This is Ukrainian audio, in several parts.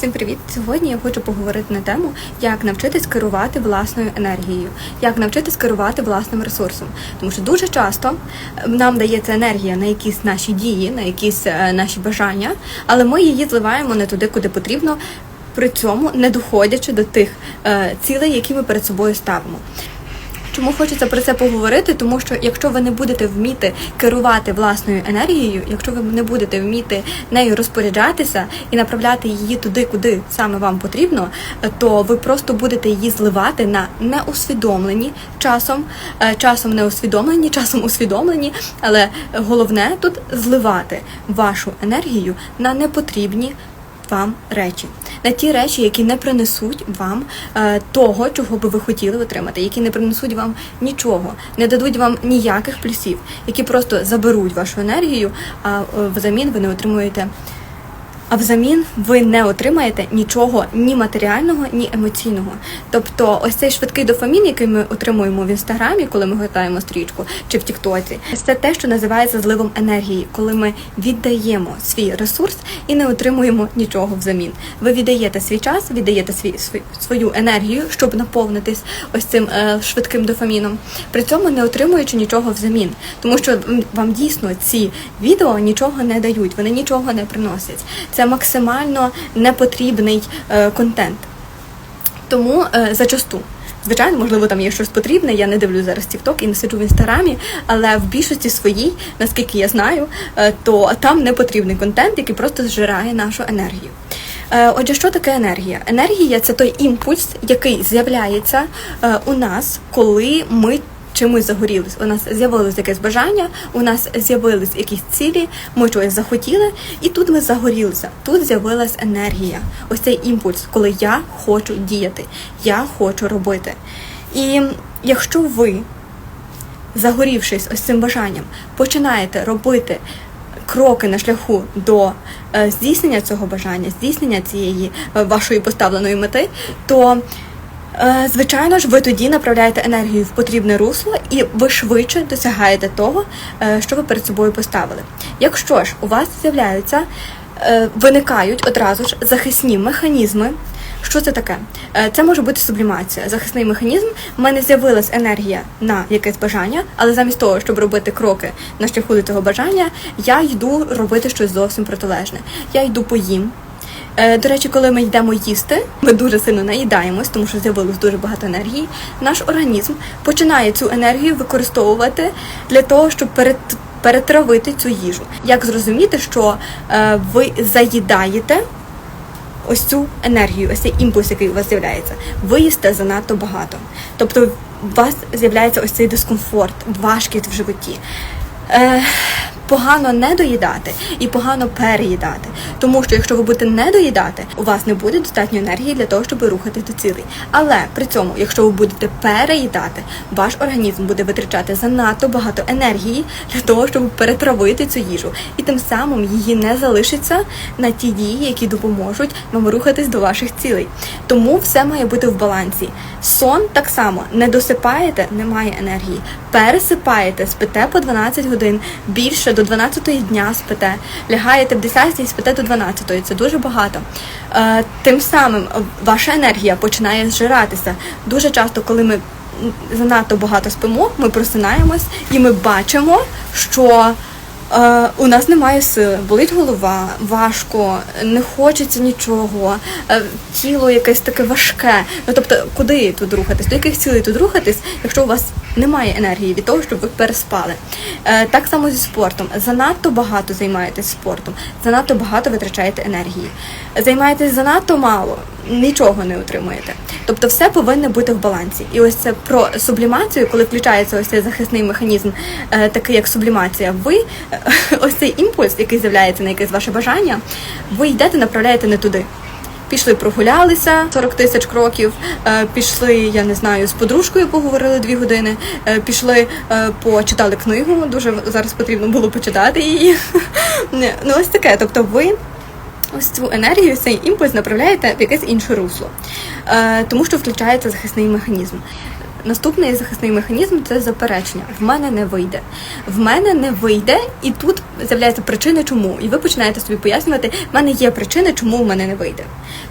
Всім привіт! Сьогодні я хочу поговорити на тему, як навчитись керувати власною енергією, як навчитись керувати власним ресурсом. Тому що дуже часто нам дається енергія на якісь наші дії, на якісь е, наші бажання, але ми її зливаємо не туди, куди потрібно. При цьому не доходячи до тих е, цілей, які ми перед собою ставимо. Чому хочеться про це поговорити? Тому що якщо ви не будете вміти керувати власною енергією, якщо ви не будете вміти нею розпоряджатися і направляти її туди, куди саме вам потрібно, то ви просто будете її зливати на неусвідомлені часом, е, часом неусвідомлені, часом усвідомлені, але головне тут зливати вашу енергію на непотрібні вам речі, на ті речі, які не принесуть вам е, того, чого би ви хотіли отримати, які не принесуть вам нічого, не дадуть вам ніяких плюсів, які просто заберуть вашу енергію, а е, взамін ви не отримуєте. А взамін ви не отримаєте нічого ні матеріального, ні емоційного. Тобто, ось цей швидкий дофамін, який ми отримуємо в інстаграмі, коли ми гортаємо стрічку чи в Тіктоці, це те, що називається зливом енергії, коли ми віддаємо свій ресурс і не отримуємо нічого взамін. Ви віддаєте свій час, віддаєте свій, свій свою енергію, щоб наповнитись ось цим е, швидким дофаміном, при цьому не отримуючи нічого взамін, тому що вам дійсно ці відео нічого не дають, вони нічого не приносять. Це максимально непотрібний е, контент. Тому е, зачасту. Звичайно, можливо, там є щось потрібне. Я не дивлюсь зараз TikTok і не сиджу в інстаграмі, але в більшості своїй, наскільки я знаю, е, то там не потрібний контент, який просто зжирає нашу енергію. Отже, що таке енергія? Енергія це той імпульс, який з'являється у нас, коли ми чимось загорілись. У нас з'явилось якесь бажання, у нас з'явились якісь цілі, ми чогось захотіли, і тут ми загорілися. Тут з'явилась енергія. Ось цей імпульс, коли я хочу діяти, я хочу робити. І якщо ви, загорівшись ось цим бажанням, починаєте робити кроки на шляху до е, здійснення цього бажання, здійснення цієї е, вашої поставленої мети, то Звичайно ж, ви тоді направляєте енергію в потрібне русло, і ви швидше досягаєте того, е, що ви перед собою поставили. Якщо ж у вас з'являються, е, виникають одразу ж захисні механізми. Що це таке? Е, Це може бути сублімація, захисний механізм. У мене з'явилась енергія на якесь бажання, але замість того, щоб робити кроки на шляху до цього бажання, я йду робити щось зовсім протилежне. Я йду поїм. Е, До речі, коли ми йдемо їсти, ми дуже сильно наїдаємось, тому що з'явилось дуже багато енергії. Наш організм починає цю енергію використовувати для того, щоб перед. Перетравити цю їжу. Як зрозуміти, що е, ви заїдаєте ось цю енергію, ось цей імпульс, який у вас з'являється, ви їсте занадто багато. Тобто у вас з'являється ось цей дискомфорт, важкість в животі. Е, погано не доїдати і погано переїдати. Тому що якщо ви будете не доїдати, у вас не буде достатньо енергії для того, щоб рухати до цілей. Але при цьому, якщо ви будете переїдати, ваш організм буде витрачати занадто багато енергії для того, щоб перетравити цю їжу. І тим самим її не залишиться на ті дії, які допоможуть вам рухатись до ваших цілей. Тому все має бути в балансі. Сон так само не досипаєте, немає енергії. Пересипаєте, спите по 12 годин, більше до 12 дня спите, лягаєте в 10 і спите до 12. Це дуже багато. Е, тим самим ваша енергія починає зжиратися. Дуже часто, коли ми занадто багато спимо, ми просинаємось і ми бачимо, що. Е, у нас немає сили, болить голова, важко, не хочеться нічого, е, тіло якесь таке важке. Ну тобто, куди тут рухатись? До яких цілей тут рухатись, якщо у вас немає енергії від того, щоб ви переспали? Е, так само зі спортом. Занадто багато займаєтесь спортом, занадто багато витрачаєте енергії. Займаєтесь занадто мало, нічого не отримуєте. Тобто все повинно бути в балансі. І ось це про сублімацію, коли включається ось цей захисний механізм, такий як сублімація, ви ось цей імпульс, який з'являється на якесь ваше бажання, ви йдете, направляєте не туди. Пішли, прогулялися 40 тисяч кроків, е, пішли, я не знаю, з подружкою поговорили дві години, е, пішли, е, почитали книгу. Дуже зараз потрібно було почитати її. Ну ось таке. Тобто, ви ось цю енергію, цей імпульс направляєте в якесь інше русло, тому що включається захисний механізм. Наступний захисний механізм це заперечення. В мене не вийде. В мене не вийде, і тут з'являється причини, чому. І ви починаєте собі пояснювати, в мене є причини, чому в мене не вийде.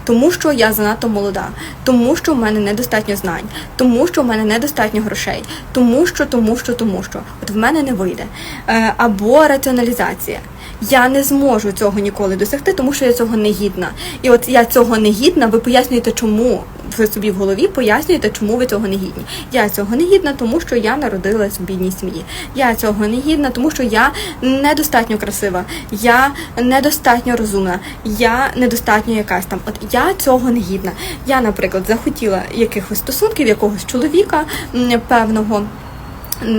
Тому що я занадто молода, тому що в мене недостатньо знань, тому що в мене недостатньо грошей, тому що, тому що, тому що. От в мене не вийде. Е, або раціоналізація. Я не зможу цього ніколи досягти, тому що я цього не гідна. І от я цього не гідна, ви пояснюєте, чому ви собі в голові пояснюєте, чому ви цього не гідні. Я цього не гідна, тому що я народилась в бідній сім'ї. Я цього не гідна, тому що я недостатньо красива, я недостатньо розумна, я недостатньо якась там. От я цього не гідна. Я, наприклад, захотіла якихось стосунків, якогось чоловіка певного.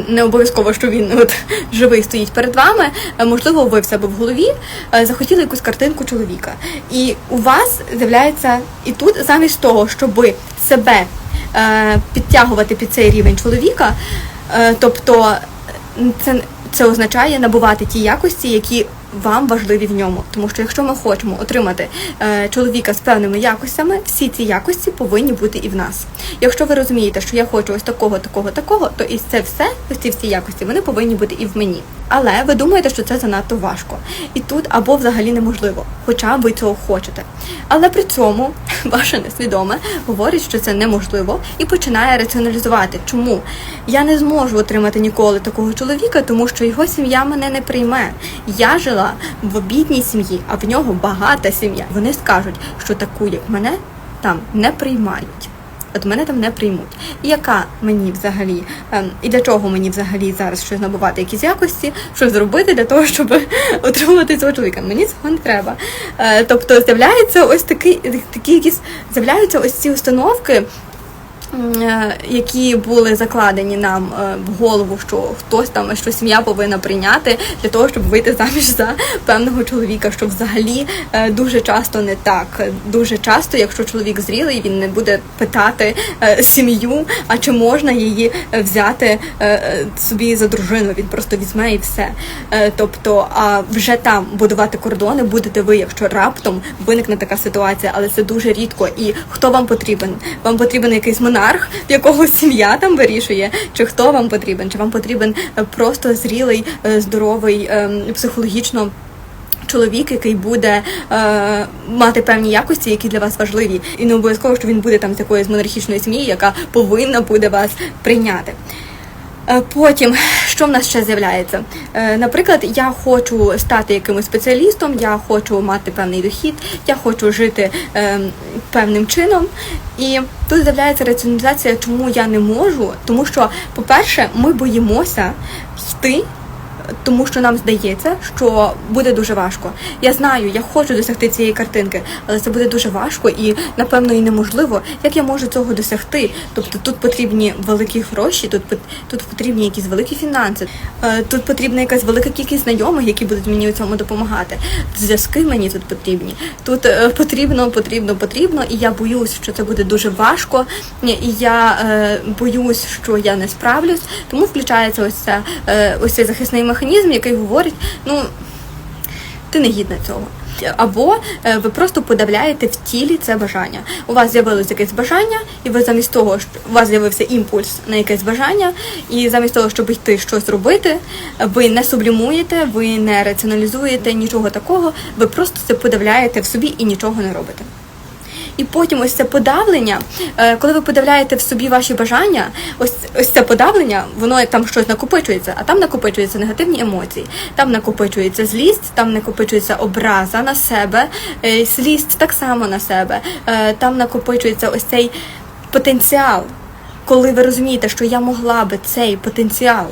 Не обов'язково, що він от живий стоїть перед вами. Е, Можливо, ви в себе в голові е, захотіли якусь картинку чоловіка, і у вас з'являється і тут, замість того, щоб себе е, підтягувати під цей рівень чоловіка, тобто це, це означає набувати ті якості, які вам важливі в ньому. Тому що якщо ми хочемо отримати е, чоловіка з певними якостями, всі ці якості повинні бути і в нас. Якщо ви розумієте, що я хочу ось такого, такого, такого, то і це все, ось ці всі якості, вони повинні бути і в мені. Але ви думаєте, що це занадто важко. І тут або взагалі неможливо, хоча ви цього хочете. Але при цьому ваше несвідоме говорить, що це неможливо, і починає раціоналізувати. Чому я не зможу отримати ніколи такого чоловіка, тому що його сім'я мене не прийме. Я жила в бідній сім'ї, а в нього багата сім'я. Вони скажуть, що таку, як мене, там не приймають. От мене там не приймуть. І яка мені взагалі, ем, і для чого мені взагалі зараз щось набувати якісь якості, що зробити для того, щоб отримати цього чоловіка? Мені цього не треба. Е, тобто з'являються ось такі, такі якісь з'являються ось ці установки. Е, Які були закладені нам е, в голову, що хтось там, що сім'я повинна прийняти для того, щоб вийти заміж за певного чоловіка, що взагалі е, дуже часто не так. Дуже часто, якщо чоловік зрілий, він не буде питати сім'ю, а чи можна її взяти собі за дружину. Він просто візьме і все. Тобто, а вже там будувати кордони будете ви, якщо раптом виникне така ситуація, але це дуже рідко. І хто вам потрібен? Вам потрібен якийсь монарх, якого сім'я там вирішує, чи хто вам потрібен? Чи вам потрібен е, просто зрілий, е, здоровий, ем, психологічно чоловік, який буде е, мати певні якості, які для вас важливі, і не обов'язково, що він буде там з якоїсь монархічної сім'ї, яка повинна буде вас прийняти. Е, Потім, що в нас ще з'являється? Е, Наприклад, я хочу стати якимось спеціалістом, я хочу мати певний дохід, я хочу жити е, певним чином. І тут з'являється раціоналізація, чому я не можу. Тому що, по-перше, ми боїмося йти тому що нам здається, що буде дуже важко. Я знаю, я хочу досягти цієї картинки, але це буде дуже важко і напевно і неможливо. Як я можу цього досягти? Тобто тут потрібні великі гроші, тут тут потрібні якісь великі фінанси, е, тут потрібна якась велика кількість знайомих, які будуть мені у цьому допомагати. Зв'язки мені тут потрібні. Тут е, потрібно, потрібно, потрібно, і я боюсь, що це буде дуже важко. І я е, боюсь, що я не справлюсь. Тому включається ось ця ось цей захисний механізм, який говорить, ну ти не гідна цього. Або е, ви просто подавляєте в тілі це бажання. У вас з'явилось якесь бажання, і ви замість того, що у вас з'явився імпульс на якесь бажання, і замість того, щоб йти щось робити, ви не сублімуєте, ви не раціоналізуєте нічого такого, ви просто це подавляєте в собі і нічого не робите. І потім ось це подавлення, е, коли ви подавляєте в собі ваші бажання, ось ось це подавлення, воно там щось накопичується, а там накопичуються негативні емоції, там накопичується злість, там накопичується образа на себе, е, злість так само на себе, е, там накопичується ось цей потенціал. Коли ви розумієте, що я могла би цей потенціал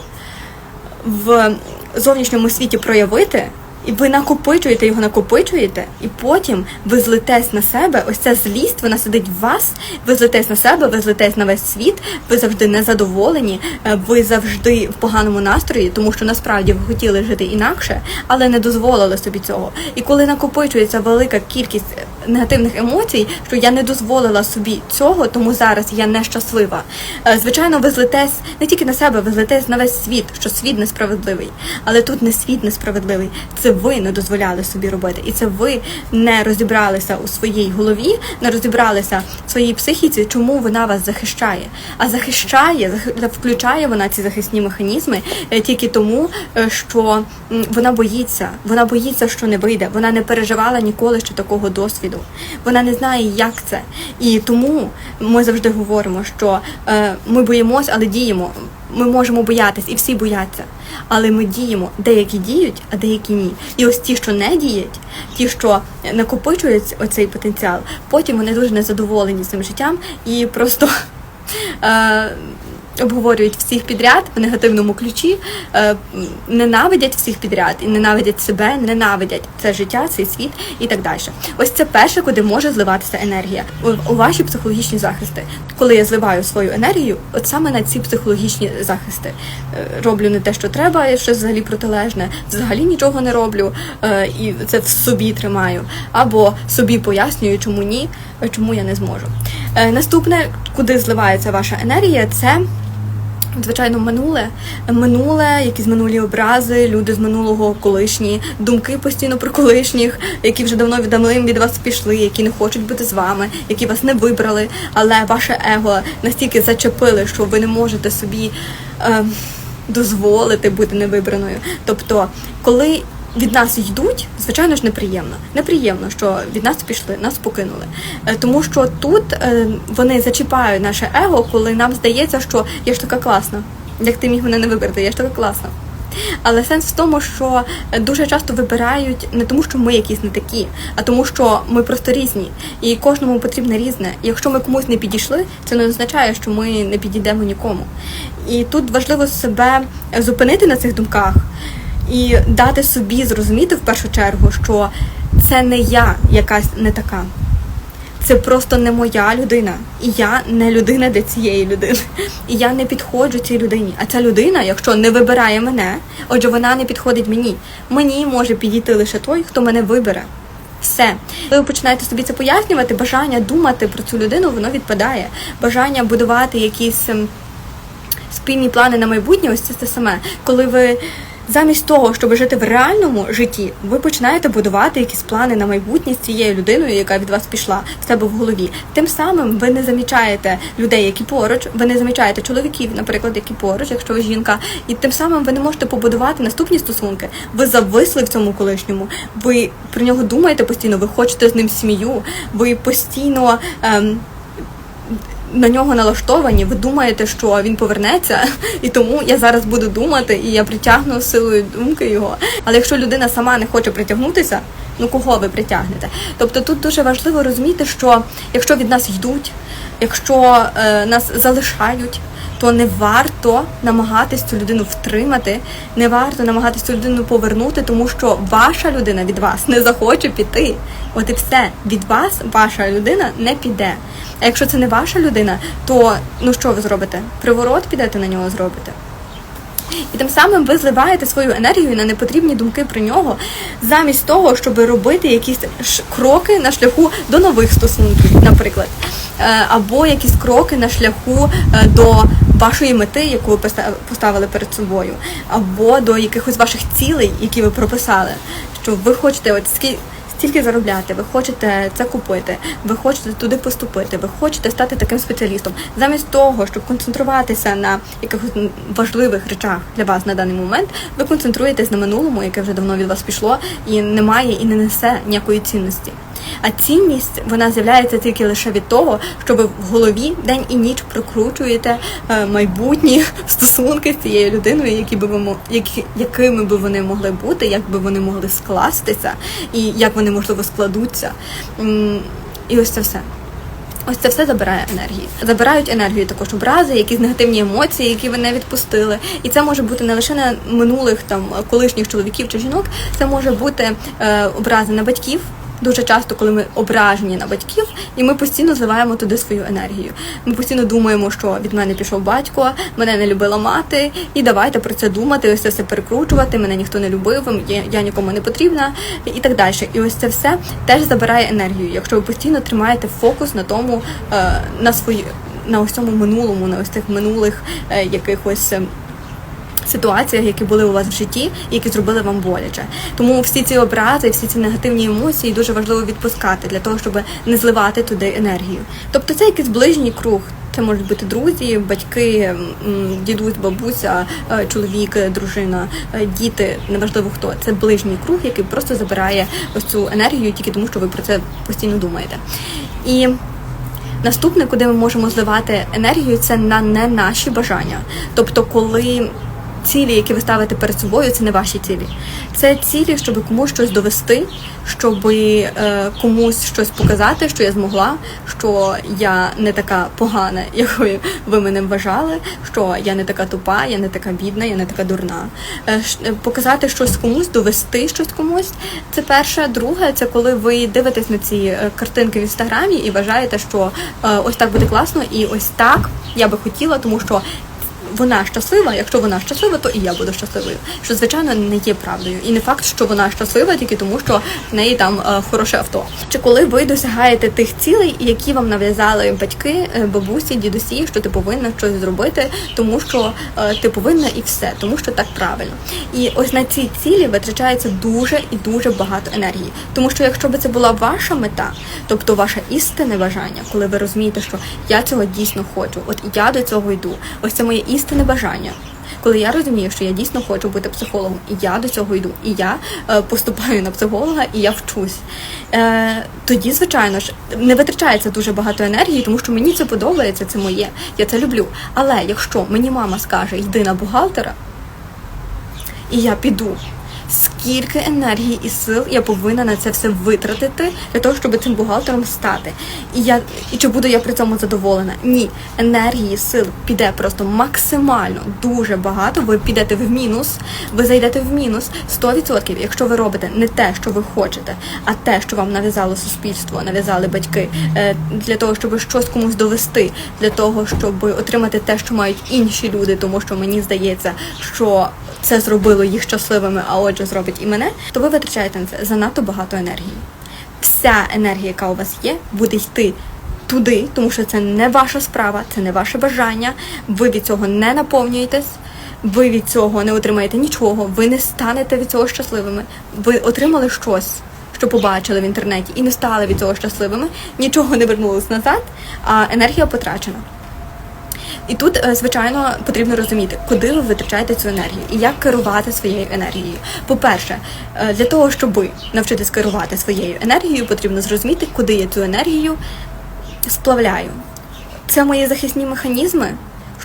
в зовнішньому світі проявити, і ви накопичуєте його, накопичуєте, і потім ви злетесь на себе. Ось ця злість, вона сидить в вас. Ви злетесь на себе, ви злетесь на весь світ. Ви завжди незадоволені, е, ви завжди в поганому настрої, тому що насправді ви хотіли жити інакше, але не дозволили собі цього. І коли накопичується велика кількість негативних емоцій, що я не дозволила собі цього, тому зараз я нещаслива. Е, Звичайно, ви злитесь не тільки на себе, ви злитесь на весь світ, що світ несправедливий. Але тут не світ несправедливий. Це ви не дозволяли собі робити, і це ви не розібралися у своїй голові, не розібралися в своїй психіці, чому вона вас захищає. А захищає, зах- включає вона ці захисні механізми е, тільки тому, е, що вона боїться. Вона боїться, що не вийде. Вона не переживала ніколи ще такого досвіду. Вона не знає, як це. І тому ми завжди говоримо, що е, ми боїмось, але діємо. Ми можемо боятись, і всі бояться. Але ми діємо. Деякі діють, а деякі ні. І ось ті, що не діють, ті, що накопичують оцей потенціал, потім вони дуже незадоволені цим життям і просто. Обговорюють всіх підряд в негативному ключі, е, ненавидять всіх підряд і ненавидять себе, ненавидять це життя, цей світ і так далі. Ось це перше, куди може зливатися енергія у, ваші психологічні захисти. Коли я зливаю свою енергію, от саме на ці психологічні захисти Е, роблю не те, що треба, щось взагалі протилежне, взагалі нічого не роблю е, і це в собі тримаю, або собі пояснюю, чому ні, е, чому я не зможу. Е, Наступне, куди зливається ваша енергія, це Звичайно, минуле, минуле, якісь минулі образи, люди з минулого колишні, думки постійно про колишніх, які вже давно давним від вас пішли, які не хочуть бути з вами, які вас не вибрали, але ваше его настільки зачепили, що ви не можете собі е, дозволити бути невибраною. Тобто, коли від нас йдуть, звичайно ж, неприємно. Неприємно, що від нас пішли, нас покинули. Е, Тому що тут е, вони зачіпають наше его, коли нам здається, що я ж така класна. Як ти міг мене не вибрати, я ж така класна. Але сенс в тому, що е, дуже часто вибирають не тому, що ми якісь не такі, а тому, що ми просто різні, і кожному потрібне різне. Якщо ми комусь не підійшли, це не означає, що ми не підійдемо нікому. І тут важливо себе зупинити на цих думках і дати собі зрозуміти в першу чергу, що це не я якась не така. Це просто не моя людина, і я не людина для цієї людини. І я не підходжу цій людині. А ця людина, якщо не вибирає мене, отже, вона не підходить мені. Мені може підійти лише той, хто мене вибере. Все, коли ви починаєте собі це пояснювати, бажання думати про цю людину, воно відпадає. Бажання будувати якісь ем, спільні плани на майбутнє, ось це те саме. Коли ви замість того, щоб жити в реальному житті, ви починаєте будувати якісь плани на майбутнє з цією людиною, яка від вас пішла в себе в голові. Тим самим ви не замічаєте людей, які поруч, ви не замічаєте чоловіків, наприклад, які поруч, якщо ви жінка, і тим самим ви не можете побудувати наступні стосунки. Ви зависли в цьому колишньому. Ви про нього думаєте постійно, ви хочете з ним сім'ю, ви постійно. Ем, на нього налаштовані, ви думаєте, що він повернеться, і тому я зараз буду думати, і я притягну силою думки його. Але якщо людина сама не хоче притягнутися, ну кого ви притягнете? Тобто тут дуже важливо розуміти, що якщо від нас йдуть, якщо е, нас залишають. То не варто намагатись цю людину втримати, не варто намагатись цю людину повернути, тому що ваша людина від вас не захоче піти. От і все від вас ваша людина не піде. А якщо це не ваша людина, то ну що ви зробите? Приворот підете на нього зробите. І тим самим ви зливаєте свою енергію на непотрібні думки про нього, замість того, щоб робити якісь кроки на шляху до нових стосунків, наприклад, Е, або якісь кроки на шляху е, до вашої мети, яку ви поста- поставили перед собою, або до якихось ваших цілей, які ви прописали, що ви хочете от скільки стільки заробляти, ви хочете це купити, ви хочете туди поступити, ви хочете стати таким спеціалістом. Замість того, щоб концентруватися на якихось важливих речах для вас на даний момент, ви концентруєтесь на минулому, яке вже давно від вас пішло, і немає, і не несе ніякої цінності. А цінність вона з'являється тільки лише від того, що ви в голові день і ніч прокручуєте е, майбутні стосунки з цією людиною, які би ви які, якими би вони могли бути, як би вони могли скластися, і як вони можливо складуться. І ось це все. Ось це все забирає енергії. Забирають енергію також образи, якісь негативні емоції, які ви не відпустили. І це може бути не лише на минулих там колишніх чоловіків чи жінок, це може бути е, образи на батьків. Дуже часто, коли ми ображені на батьків, і ми постійно зливаємо туди свою енергію. Ми постійно думаємо, що від мене пішов батько, мене не любила мати, і давайте про це думати, ось це все перекручувати. Мене ніхто не любив, я, нікому не потрібна, і так далі. І ось це все теж забирає енергію. Якщо ви постійно тримаєте фокус на тому, е, на свої на ось цьому минулому, на ось цих минулих е, якихось. Ситуаціях, які були у вас в житті, які зробили вам боляче. Тому всі ці образи, всі ці негативні емоції дуже важливо відпускати для того, щоб не зливати туди енергію. Тобто це якийсь ближній круг. Це можуть бути друзі, батьки, дідусь, бабуся, е, чоловік, дружина, е, діти, неважливо хто. Це ближній круг, який просто забирає ось цю енергію тільки тому, що ви про це постійно думаєте. І Наступне, куди ми можемо зливати енергію, це на не наші бажання. Тобто, коли цілі, які ви ставите перед собою, це не ваші цілі. Це цілі, щоб комусь щось довести, щоб е, комусь щось показати, що я змогла, що я не така погана, якою ви мене вважали, що я не така тупа, я не така бідна, я не така дурна. Е, е, показати щось комусь, довести щось комусь. Це перше. Друге, це коли ви дивитесь на ці картинки в інстаграмі і вважаєте, що ось так буде класно, і ось так я би хотіла, тому що вона щаслива, якщо вона щаслива, то і я буду щасливою. Що звичайно не є правдою, і не факт, що вона щаслива тільки тому, що в неї там е, хороше авто. Чи коли ви досягаєте тих цілей, які вам нав'язали батьки, е, бабусі, дідусі, що ти повинна щось зробити, тому що е, ти повинна і все, тому що так правильно. І ось на ці цілі витрачається дуже і дуже багато енергії. Тому що якщо би це була ваша мета, тобто ваше істинне бажання, коли ви розумієте, що я цього дійсно хочу, от я до цього йду, ось це моє істинне бажання. Коли я розумію, що я дійсно хочу бути психологом, і я до цього йду, і я е, поступаю на психолога, і я вчусь, е, тоді, звичайно ж, не витрачається дуже багато енергії, тому що мені це подобається, це моє, я це люблю. Але якщо мені мама скаже, йди на бухгалтера, і я піду. Скільки енергії і сил я повинна на це все витратити для того, щоб цим бухгалтером стати. І я і чи буду я при цьому задоволена? Ні, енергії, сил піде просто максимально дуже багато. Ви підете в мінус, ви зайдете в мінус 100%, якщо ви робите не те, що ви хочете, а те, що вам нав'язало суспільство, нав'язали батьки, е, для того, щоб щось комусь довести, для того, щоб отримати те, що мають інші люди, тому що мені здається, що це зробило їх щасливими, а отже, зробить і мене, то ви витрачаєте на це занадто багато енергії. Вся енергія, яка у вас є, буде йти туди, тому що це не ваша справа, це не ваше бажання. Ви від цього не наповнюєтесь. Ви від цього не отримаєте нічого, ви не станете від цього щасливими. Ви отримали щось, що побачили в інтернеті, і не стали від цього щасливими, нічого не вернулось назад, а енергія потрачена. І тут, е, звичайно, потрібно розуміти, куди ви витрачаєте цю енергію і як керувати своєю енергією. По-перше, е, для того, щоб навчитись керувати своєю енергією, потрібно зрозуміти, куди я цю енергію сплавляю. Це мої захисні механізми.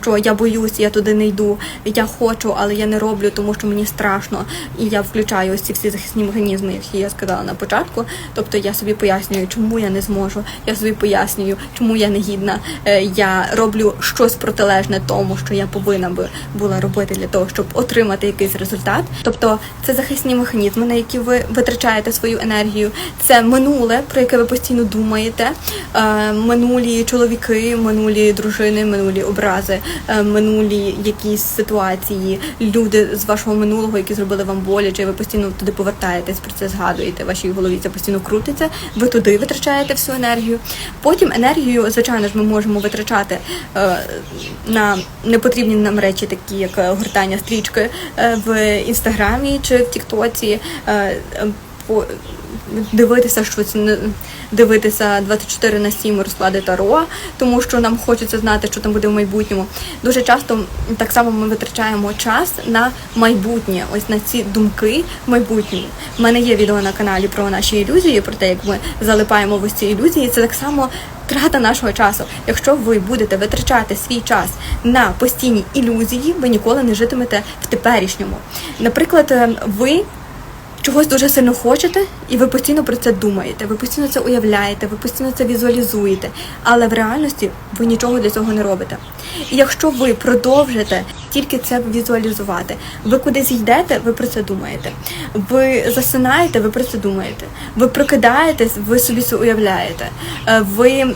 Що я боюсь, я туди не йду, я хочу, але я не роблю, тому що мені страшно. І я включаю ось ці всі захисні механізми, які я сказала на початку. Тобто я собі пояснюю, чому я не зможу. Я собі пояснюю, чому я не гідна. Е, Я роблю щось протилежне тому, що я повинна би була робити для того, щоб отримати якийсь результат. Тобто це захисні механізми, на які ви витрачаєте свою енергію. Це минуле, про яке ви постійно думаєте. Е, Минулі чоловіки, минулі дружини, минулі образи, минулі якісь ситуації, люди з вашого минулого, які зробили вам боляче, ви постійно туди повертаєтесь, про це згадуєте. В вашій голові це постійно крутиться. Ви туди витрачаєте всю енергію. Потім енергію, звичайно ж, ми можемо витрачати е, на непотрібні нам речі, такі як е, гортання стрічки е, в інстаграмі чи в Тіктоці. Дивитися щось дивитися 24 на 7 розклади Таро, тому що нам хочеться знати, що там буде в майбутньому. Дуже часто так само ми витрачаємо час на майбутнє, ось на ці думки в майбутньому. У мене є відео на каналі про наші ілюзії, про те, як ми залипаємо в ось ці ілюзії. Це так само трата нашого часу. Якщо ви будете витрачати свій час на постійні ілюзії, ви ніколи не житимете в теперішньому. Наприклад, е, ви чогось дуже сильно хочете, і ви постійно про це думаєте, ви постійно це уявляєте, ви постійно це візуалізуєте, але в реальності ви нічого для цього не робите. І якщо ви продовжите тільки це візуалізувати, ви кудись йдете, ви про це думаєте. Ви засинаєте, ви про це думаєте. Ви прокидаєтесь, ви собі це уявляєте. Е, Ви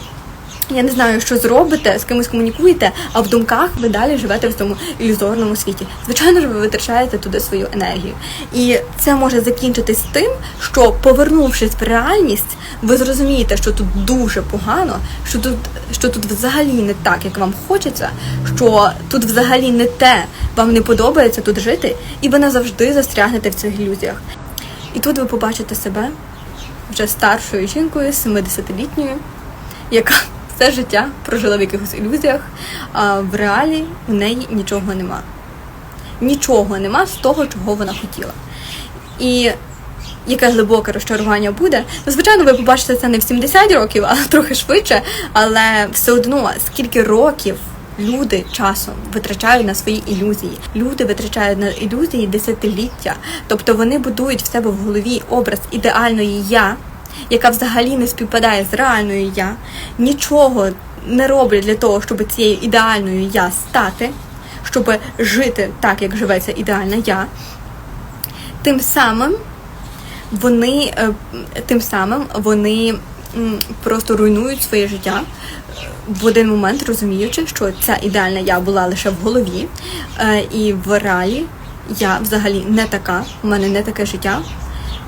я не знаю, що зробите, з кимось комунікуєте, а в думках ви далі живете в цьому ілюзорному світі. Звичайно ж, ви витрачаєте туди свою енергію. І це може закінчитись тим, що повернувшись в реальність, ви зрозумієте, що тут дуже погано, що тут, що тут взагалі не так, як вам хочеться, що тут взагалі не те, вам не подобається тут жити, і ви назавжди застрягнете в цих ілюзіях. І тут ви побачите себе вже старшою жінкою, 70-літньою, яка все життя прожила в якихось ілюзіях, а в реалі в неї нічого нема. Нічого нема з того, чого вона хотіла. І яке глибоке розчарування буде. Ну, звичайно, ви побачите це не в 70 років, а трохи швидше, але все одно, скільки років. Люди часом витрачають на свої ілюзії. Люди витрачають на ілюзії десятиліття. Тобто вони будують в себе в голові образ ідеальної я, яка взагалі не співпадає з реальною я, нічого не роблять для того, щоб цією ідеальною я стати, щоб жити так, як живе ця ідеальна я. Тим самим вони е, тим самим вони просто руйнують своє життя в один момент, розуміючи, що ця ідеальна я була лише в голові, е, і в реалі я взагалі не така, в мене не таке життя.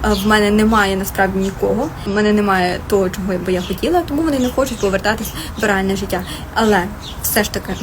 В мене немає насправді нікого, в мене немає того, чого би я хотіла, тому вони не хочуть повертатись в реальне життя. Але все ж таки,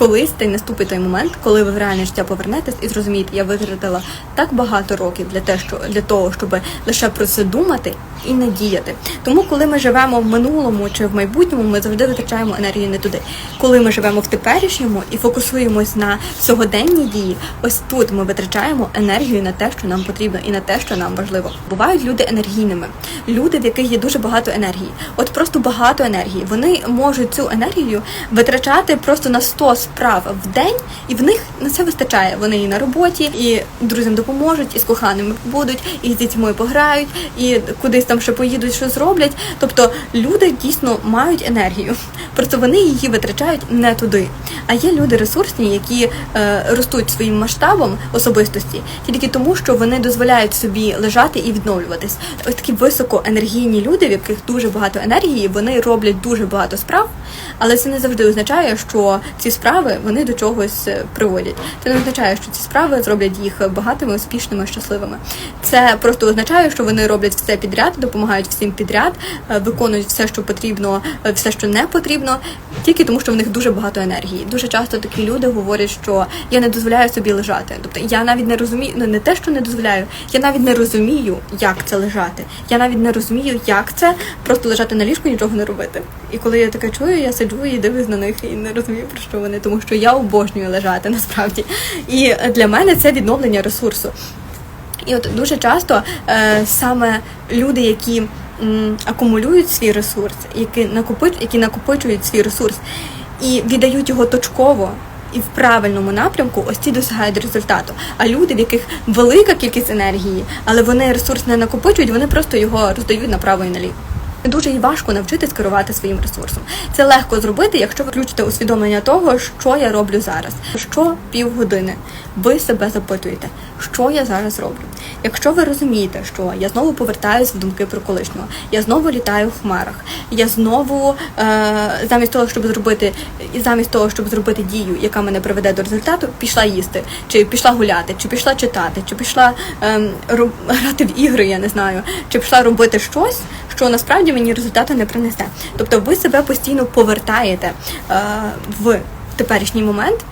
колись та й наступить той момент, коли ви в реальне життя повернетесь і зрозумієте, я витратила так багато років для те, що для того, щоб лише про це думати і не діяти. Тому, коли ми живемо в минулому чи в майбутньому, ми завжди витрачаємо енергію не туди. Коли ми живемо в теперішньому і фокусуємось на сьогоденній дії, ось тут ми витрачаємо енергію на те, що нам потрібно, і на те, що нам важливо. Бувають люди енергійними, люди, в яких є дуже багато енергії. От просто багато енергії. Вони можуть цю енергію витрачати просто на 100 справ в день, і в них на це вистачає. Вони і на роботі, і друзям допоможуть, і з коханими будуть, і з дітьми пограють, і кудись там ще поїдуть, що зроблять. Тобто люди дійсно мають енергію, просто вони її витрачають не туди. А є люди ресурсні, які е, ростуть своїм масштабом особистості тільки тому, що вони дозволяють собі лежати і відновлюватись. Ось такі високоенергійні люди, в яких дуже багато енергії, вони роблять дуже багато справ, але це не завжди означає, що ці справи вони до чогось е, приводять. Це не означає, що ці справи зроблять їх багатими, успішними, щасливими. Це просто означає, що вони роблять все підряд, допомагають всім підряд, е, виконують все, що потрібно, е, все, що не потрібно, тільки тому, що в них дуже багато енергії. Дуже часто такі люди говорять, що я не дозволяю собі лежати. Тобто я навіть не розумію, ну не те, що не дозволяю, я навіть не розумію, як це лежати. Я навіть не розумію, як це просто лежати на ліжку, нічого не робити. І коли я таке чую, я сиджу і дивлюсь на них і не розумію про що вони, тому що я обожнюю лежати насправді. І для мене це відновлення ресурсу. І от дуже часто е, саме люди, які м, акумулюють свій ресурс, які накопич, які накопичують свій ресурс і віддають його точково. І в правильному напрямку ось ці досягають результату. А люди, в яких велика кількість енергії, але вони ресурс не накопичують, вони просто його роздають направо і наліво. Дуже і важко навчитись керувати своїм ресурсом. Це легко зробити, якщо ви усвідомлення того, що я роблю зараз. Що півгодини ви себе запитуєте, що я зараз роблю. Якщо ви розумієте, що я знову повертаюсь в думки про колишнього, я знову літаю в хмарах, я знову е, замість того, щоб зробити, і замість того, щоб зробити дію, яка мене приведе до результату, пішла їсти, чи пішла гуляти, чи пішла читати, чи пішла е, роб, грати в ігри, я не знаю, чи пішла робити щось, що насправді мені результату не принесе. Тобто ви себе постійно повертаєте е, в теперішній момент.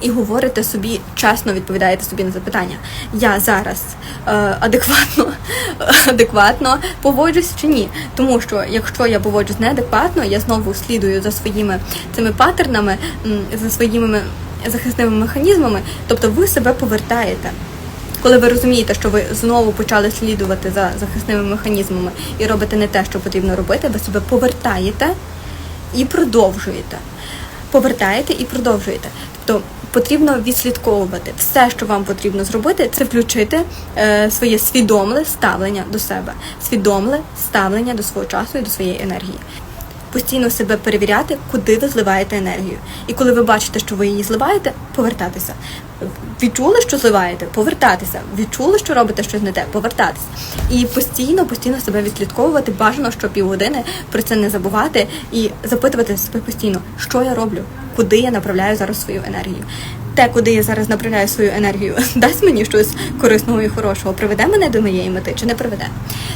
І говорите собі, чесно відповідаєте собі на запитання. Я зараз е, адекватно, адекватно поводжусь чи ні? Тому що якщо я поводжусь неадекватно, я знову слідую за своїми цими паттернами, за своїми захисними механізмами, тобто ви себе повертаєте. Коли ви розумієте, що ви знову почали слідувати за захисними механізмами і робите не те, що потрібно робити, ви себе повертаєте і продовжуєте. Повертаєте і продовжуєте. Тобто потрібно відслідковувати все, що вам потрібно зробити, це включити е, своє свідомле ставлення до себе, свідомле ставлення до свого часу і до своєї енергії. Постійно себе перевіряти, куди ви зливаєте енергію. І коли ви бачите, що ви її зливаєте, повертатися. Відчули, що зливаєте, повертатися. Відчули, що робите щось не те, повертатися. І постійно, постійно себе відслідковувати. Бажано, що півгодини про це не забувати і запитувати себе постійно, що я роблю, куди я направляю зараз свою енергію. Те, куди я зараз направляю свою енергію, дасть мені щось корисного і хорошого, приведе мене до моєї мети чи не приведе.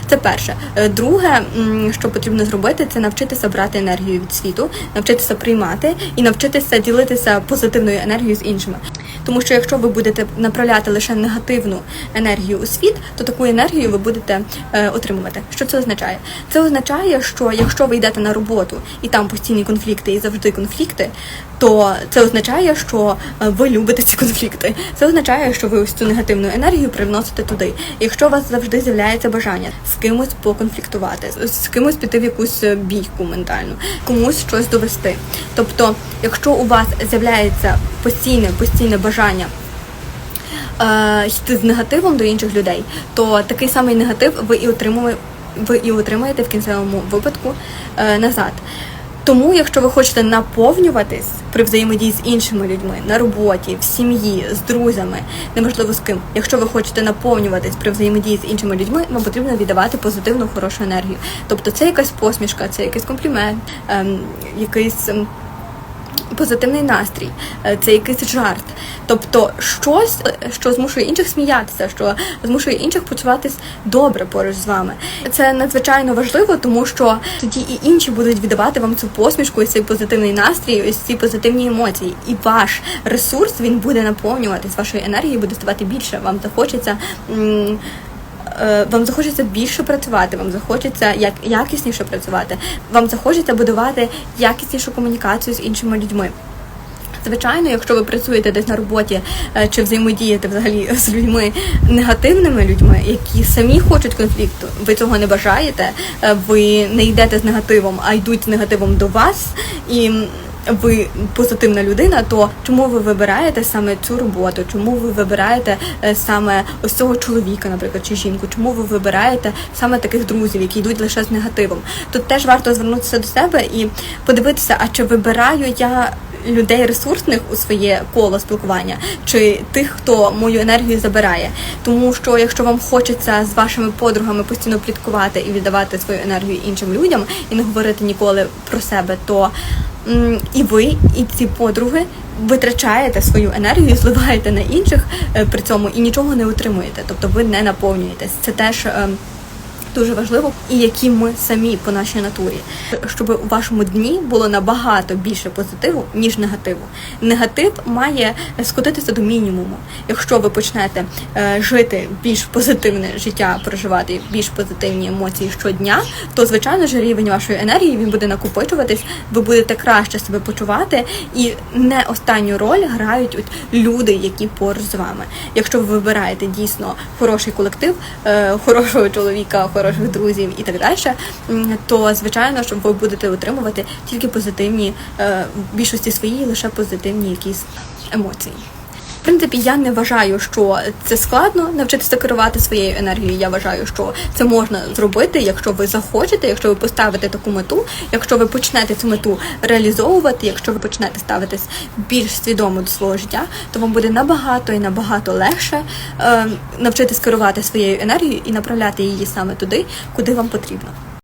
Це перше. Е, Друге, що потрібно зробити, це навчитися брати енергію від світу, навчитися приймати і навчитися ділитися позитивною енергією з іншими. Тому що якщо ви будете направляти лише негативну енергію у світ, то таку енергію ви будете е, отримувати. Що це означає? Це означає, що якщо ви йдете на роботу і там постійні конфлікти і завжди конфлікти, то це означає, що е, любите ці конфлікти. Це означає, що ви ось цю негативну енергію привносите туди. Якщо у вас завжди з'являється бажання з кимось поконфліктувати, з- кимось піти в якусь е, бійку ментальну, комусь щось довести. Тобто, якщо у вас з'являється постійне, постійне бажання е, йти з негативом до інших людей, то такий самий негатив ви і отримуєте, ви і отримаєте в кінцевому випадку е, назад. Тому, якщо ви хочете наповнюватись при взаємодії з іншими людьми на роботі, в сім'ї, з друзями, неможливо з ким. Якщо ви хочете наповнюватись при взаємодії з іншими людьми, вам потрібно віддавати позитивну хорошу енергію. Тобто це якась посмішка, це якийсь комплімент, ем, якийсь. ем, позитивний настрій, е, це якийсь жарт. Тобто щось, що змушує інших сміятися, що змушує інших почуватись добре поруч з вами. Це надзвичайно важливо, тому що тоді і інші будуть віддавати вам цю посмішку, і цей позитивний настрій, ось ці позитивні емоції. І ваш ресурс він буде наповнюватись, вашої енергії буде ставати більше. Вам захочеться. Е, Вам захочеться більше працювати, вам захочеться як якісніше працювати, вам захочеться будувати якіснішу комунікацію з іншими людьми. Звичайно, якщо ви працюєте десь на роботі е, чи взаємодієте взагалі з людьми негативними людьми, які самі хочуть конфлікту, ви цього не бажаєте, е, ви не йдете з негативом, а йдуть з негативом до вас і. Ви позитивна людина, то чому ви вибираєте саме цю роботу? Чому ви вибираєте е, саме ось цього чоловіка, наприклад, чи жінку? Чому ви вибираєте саме таких друзів, які йдуть лише з негативом? Тут теж варто звернутися до себе і подивитися, а чи вибираю я людей ресурсних у своє коло спілкування, чи тих, хто мою енергію забирає. Тому що якщо вам хочеться з вашими подругами постійно пліткувати і віддавати свою енергію іншим людям і не говорити ніколи про себе, то і ви, і ці подруги витрачаєте свою енергію, зливаєте на інших е, при цьому і нічого не отримуєте. Тобто ви не наповнюєтесь. Це теж. Дуже важливо, і які ми самі по нашій натурі, щоб у вашому дні було набагато більше позитиву, ніж негативу. Негатив має скотитися до мінімуму. Якщо ви почнете е, жити більш позитивне життя, проживати більш позитивні емоції щодня, то звичайно ж рівень вашої енергії він буде накопичуватись, ви будете краще себе почувати, і не останню роль грають от люди, які поруч з вами. Якщо ви вибираєте дійсно хороший колектив, е, хорошого чоловіка, хороших друзів і так далі, то звичайно, що ви будете отримувати тільки позитивні е, в більшості своїй лише позитивні якісь емоції. Принципі, я не вважаю, що це складно навчитися керувати своєю енергією. Я вважаю, що це можна зробити, якщо ви захочете, якщо ви поставите таку мету, якщо ви почнете цю мету реалізовувати, якщо ви почнете ставитись більш свідомо до свого життя, то вам буде набагато і набагато легше е, навчитись керувати своєю енергією і направляти її саме туди, куди вам потрібно.